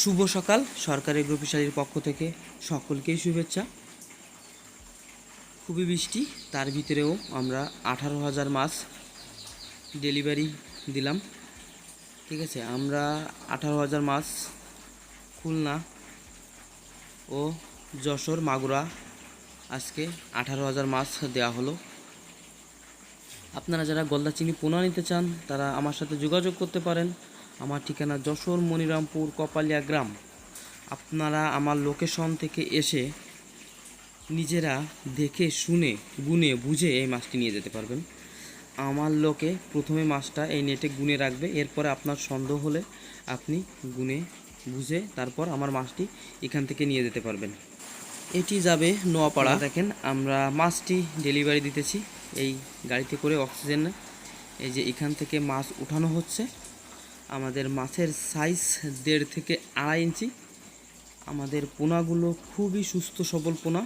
শুভ সকাল, সরকারি গ্রুপিশালীর পক্ষ থেকে সকলকেই শুভেচ্ছা। খুবই বৃষ্টি, তার ভিতরেও আমরা আঠারো হাজার মাছ ডেলিভারি দিলাম। ঠিক আছে, আমরা আঠারো হাজার মাছ খুলনা ও যশোর মাগুরা আজকে আঠারো হাজার মাছ দেওয়া হলো। আপনারা যারা গলদা চিংড়ি পোনা নিতে চান, তারা আমার সাথে যোগাযোগ করতে পারেন। আমার ঠিকানা যশোর মনিরামপুর কপালিয়া গ্রাম। আপনারা আমার লোকেশন থেকে এসে নিজেরা দেখে, শুনে, গুনে, বুঝে এই মাছটি নিয়ে যেতে পারবেন। আমার লোকে প্রথমে মাছটা এই নেটে গুনে রাখবে, এরপরে আপনার সন্দেহ হলে আপনি গুনে, বুঝে তারপর আমার মাছটি এখান থেকে নিয়ে যেতে পারবেন। এটি যাবে নোয়াপাড়া। দেখেন, আমরা মাছটি ডেলিভারি দিতেছি। এই গাড়িতে করে অক্সিজেন, এই যে এখান থেকে মাছ উঠানো হচ্ছে। আমাদের মাছের সাইজ দেড় থেকে আড়াই ইঞ্চি। আমাদের পোনাগুলো খুবই সুস্থ, সবল পোনা।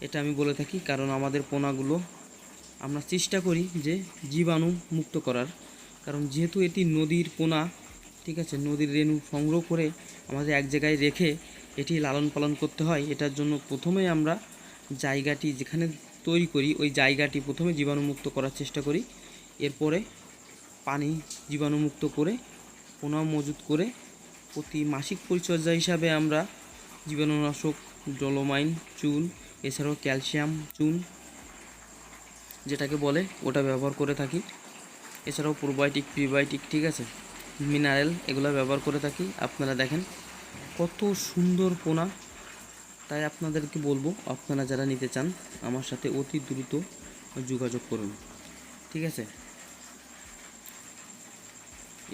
এটা আমি বলে থাকি, কারণ আমাদের পোনাগুলো আমরা চেষ্টা করি যে জীবাণু মুক্ত করার। কারণ যেহেতু এটি নদীর পোনা, ঠিক আছে, নদীর রেণু সংগ্রহ করে আমাদের এক জায়গায় রেখে এটি লালন পালন করতে হয়, এটার জন্য প্রথমে আমরা জায়গাটি যেখানে তৈরি করি, ওই জায়গাটি প্রথমে জীবাণুমুক্ত করার চেষ্টা করি। এরপরে পানি জীবাণুমুক্ত করে পোনা মজুত করে প্রতি মাসিক পরিচর্যা হিসাবে আমরা জীবাণুনাশক, ডলোমাইন, চুন, এছাড়াও ক্যালসিয়াম, চুন যেটাকে বলে ওটা ব্যবহার করে থাকি। এছাড়াও প্রোবায়োটিক, প্রিবায়োটিক, ঠিক আছে? মিনারেল এগুলো ব্যবহার করে থাকি। আপনারা দেখেন কত সুন্দর পোনা। তাই আপনাদেরকে বলব, আপনারা যারা নিতে চান আমার সাথে অতি দ্রুত যোগাযোগ করুন। ঠিক আছে?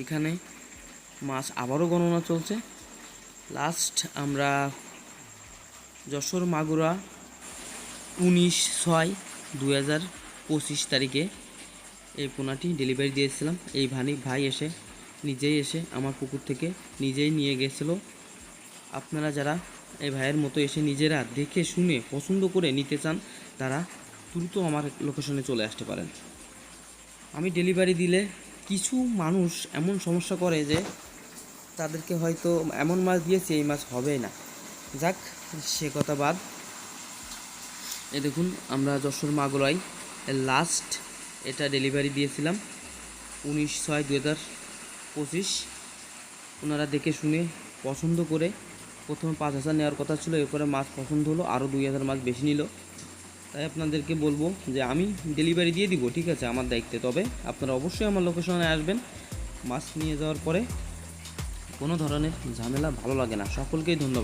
এখানে মাছ আবারও গণনা চলছে। লাস্ট আমরা যশোর মাগুরা উনিশ ছয় দু হাজার পঁচিশ তারিখে এই পোনাটি ডেলিভারি দিয়েছিলাম। এই ভানি ভাই এসে নিজেই এসে আমার পুকুর থেকে নিজেই নিয়ে গেছিল। আপনারা যারা এই ভাইয়ের মতো এসে নিজেরা দেখে শুনে পছন্দ করে নিতে চান, তারা দ্রুত আমার লোকেশনে চলে আসতে পারেন। আমি ডেলিভারি দিলে কিছু মানুষ এমন সমস্যা করে যে তাদেরকে হয়তো এমন মাছ দিয়েছি, এই মাছ হবে না। যাক, সে কথা বাদ। এ দেখুন, আমরা যশোর মাগুরাই লাস্ট এটা ডেলিভারি দিয়েছিলাম, উনিশ ছয় দু হাজার পঁচিশ। ওনারা দেখে শুনে পছন্দ করে প্রথমে পাঁচ হাজার নেওয়ার কথা ছিল, এরপরে মাছ পছন্দ হলো আরও দুই হাজার মাছ বেশি নিল। তাই আপনাদেরকে বলব যে আমি ডেলিভারি দিয়ে দিব, ঠিক আছে, আমার দায়িত্বে। তবে আপনারা অবশ্যই আমার লোকেশনে আসবেন। মাছ নিয়ে যাওয়ার পরে কোনো ধরনের ঝামেলা ভালো লাগে না। সকলকেই ধন্যবাদ।